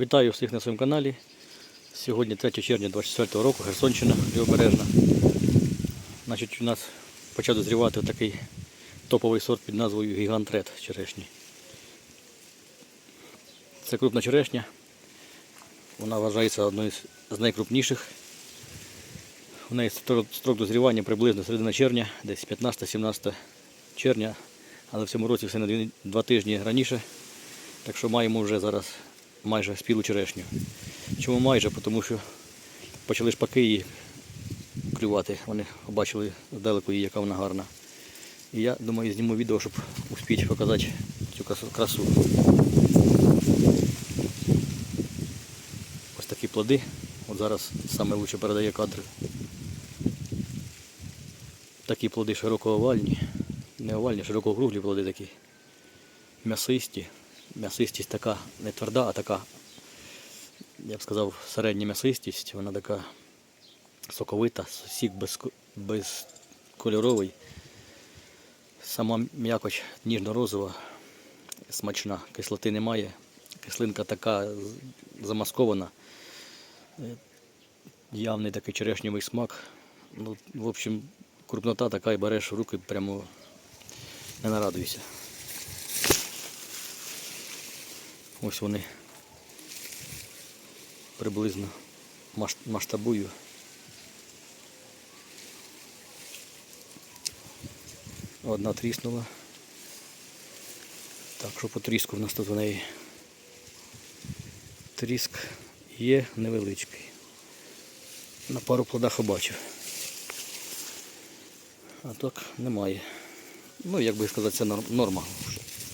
Вітаю всіх на своєму каналі. Сьогодні 3 червня 24 року, Херсонщина Лівобережна. Значить, у нас почав дозрівати такий топовий сорт під назвою Гігант Ред черешні. Це крупна черешня. Вона вважається одною з- найкрупніших. У неї строк дозрівання приблизно середина червня, десь 15-17 червня, але в цьому році все на дві- два тижні раніше. Так що маємо вже зараз майже спілу черешню. Чому майже? Тому що почали шпаки її клювати. Вони побачили здалеку її, яка вона гарна. І я думаю, зніму відео, щоб успіти показати цю красу-. Ось такі плоди. От зараз лучше передає кадр. Такі плоди широко овальні. Не овальні, а широко округлі плоди такі. М'ясисті. М'ясистість така не тверда, а така, я б сказав, середня м'ясистість. Вона така соковита, сік без, безкольоровий. Сама м'якоч ніжно-розова, смачна, кислоти немає. Кислинка така замаскована. Е, Явний такий черешньовий смак. Ну, в общем, крупнота така і береш в руки, прямо не нарадуйся. Ось вони приблизно масштабую. Одна тріснула. Так, що по тріску в нас тут в неї тріск є невеличкий. На пару плодах побачив. А так немає. Ну, як би сказати, це норма.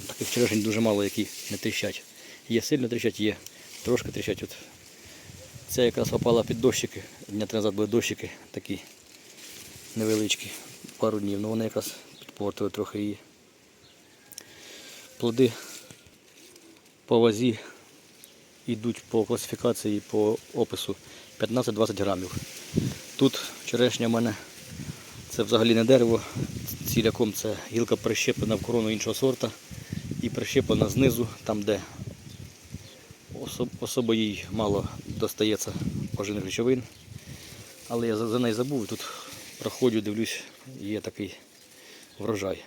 Таких черешень дуже мало, які не тріщать. Є сильно тріщать, є трошки тріщать. От. Ця якраз попала під дощики. Дня три назад були дощики такі невеличкі, пару днів. Ну вони якраз підпортили трохи її. Плоди по вазі йдуть по класифікації, по опису 15-20 грамів. Тут черешня в мене це взагалі не дерево, ціляком це гілка прищеплена в корону іншого сорта і прищеплена знизу, там де особо їй мало достається поживних речовин. Але я за, неї забув, тут проходжу, дивлюсь, є такий врожай.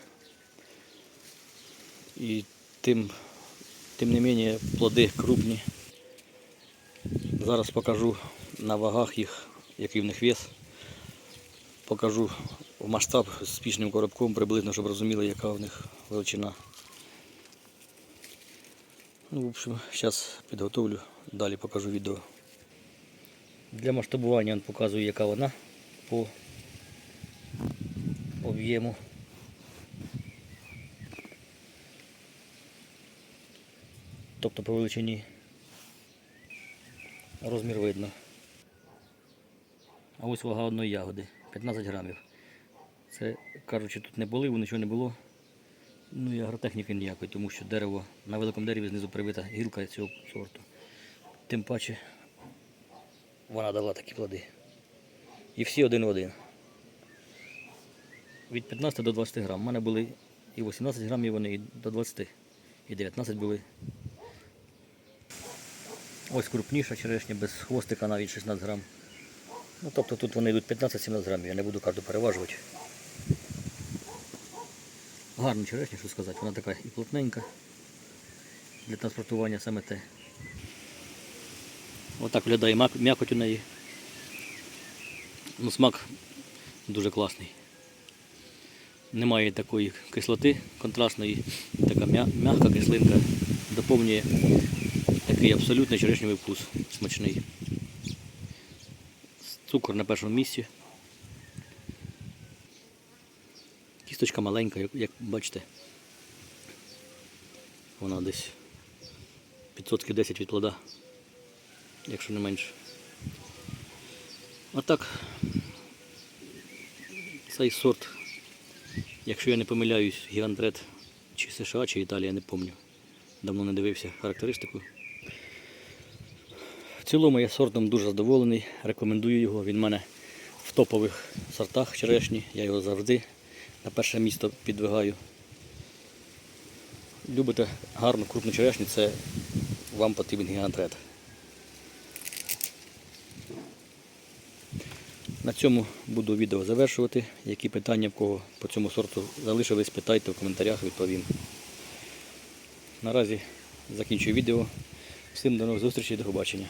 І тим, тим не менше плоди крупні. Зараз покажу на вагах їх, який в них вес. Покажу масштаб з спічним коробком, приблизно, щоб розуміли, яка в них величина. Ну, в общем, зараз підготовлю, далі покажу відео. Для масштабування він показує, яка вона по об'єму. Тобто по величині розмір видно. А ось вага одної ягоди 15 грамів. Це кажучи, тут не були, нічого не було. Ну і агротехніки ніякої, тому що дерево на великому дереві знизу привита гілка цього сорту. Тим паче вона дала такі плоди. І всі один в один. Від 15 до 20 грам. У мене були і 18 грамів вони, і до 20, і 19 були. Ось крупніша черешня, без хвостика навіть 16 грам. Ну, тобто тут вони йдуть 15-17 грамів, я не буду кожну переважувати. Гарна черешня, що сказати, вона така і плотненька. Для транспортування саме те. Отак виглядає м'якоть у неї. Ну, смак дуже класний. Немає такої кислоти контрастної, така м'я- м'яка кислинка доповнює такий абсолютно черешневий вкус смачний. Цукор на першому місці. Кісточка маленька, як, як бачите. Вона десь 500 10 від плода, якщо не менше. Отак. Цей сорт, якщо я не помиляюсь, Гігандрет чи США, чи Італія, не пам'ятаю. Давно не дивився характеристику. В цілому я сортом дуже задоволений, рекомендую його. Він в мене в топових сортах черешні. Я його завжди на перше місто підвигаю. Любите гарну крупну черешню, це вам потрібен гігантред. На цьому буду відео завершувати. Які питання в кого по цьому сорту залишились, питайте в коментарях, відповім. Наразі закінчую відео. Всім до нових зустрічей, до побачення.